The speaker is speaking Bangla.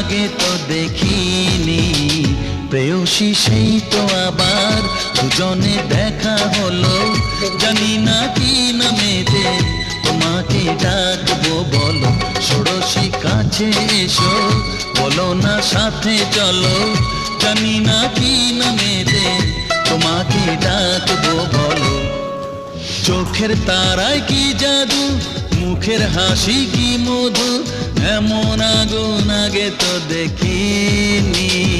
আগে তো দেখিনি। প্রেয়সী সেই তো আবার দুজনে দেখা হলো। জানি না কি নামেতে তোমাকে ডাকবো বলো। ষোড়শী কাছে এসো, বলো না সাথে চলো। জানি না কি নামেতে তোমাকে ডাকবো বলো। চোখের তারায় কি জাদু, মুখের হাসি কি মধু, এমন দেখিনি